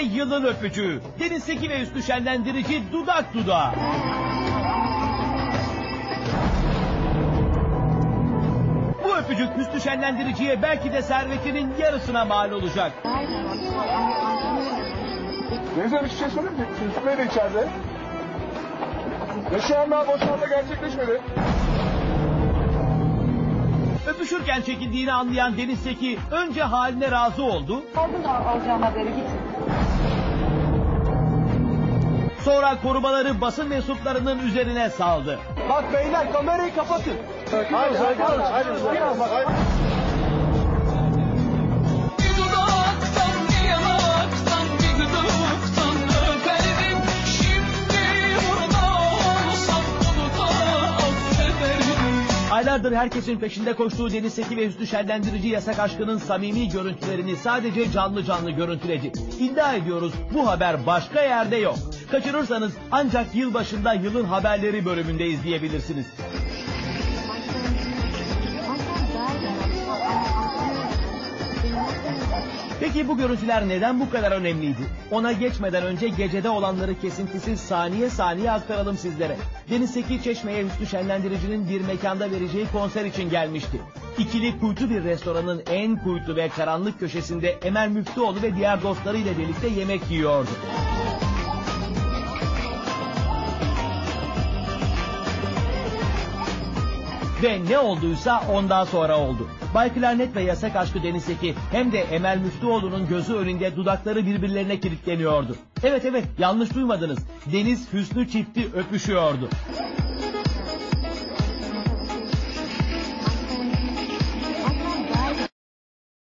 Yılın öpücüğü. Deniz Seki ve Üstü şenlendirici dudak dudağa. Bu öpücük Hüsnü şenlendiriciye belki de servetinin yarısına mal olacak. Hanım bir şey söyleyeyim mi? De içeride. Ve şu an daha boşanma gerçekleşmedi. Öpüşürken çekildiğini anlayan Deniz Seki önce haline razı oldu. Aldın da alacağım haberi git. Sonra korumaları basın mensuplarının üzerine saldı. Bak beyler kamerayı kapatın. Öperdim Şimdi burada olsam bunu da affederim Aylardır herkesin peşinde koştuğu Deniz Seki ve Hüsnü şenlendirici yasak aşkının samimi görüntülerini sadece canlı canlı görüntüledi. İddia ediyoruz bu haber başka yerde yok. Kaçırırsanız ancak yılbaşında yılın haberleri bölümünde izleyebilirsiniz. Peki bu görüntüler neden bu kadar önemliydi? Ona geçmeden önce gecede olanları kesintisiz saniye saniye aktaralım sizlere. Deniz Seki Çeşme'ye Hüsnü Şenlendirici'nin bir mekanda vereceği konser için gelmişti. İkili kuytu bir restoranın en kuytu ve karanlık köşesinde Emel Müftüoğlu ve diğer dostlarıyla birlikte yemek yiyordu. Ve ne olduysa ondan sonra oldu. Bay Klarnet ve Yasak Aşkı Deniz Seki hem de Emel Müftüoğlu'nun gözü önünde dudakları birbirlerine kilitleniyordu. Evet evet yanlış duymadınız. Deniz Hüsnü çifti öpüşüyordu.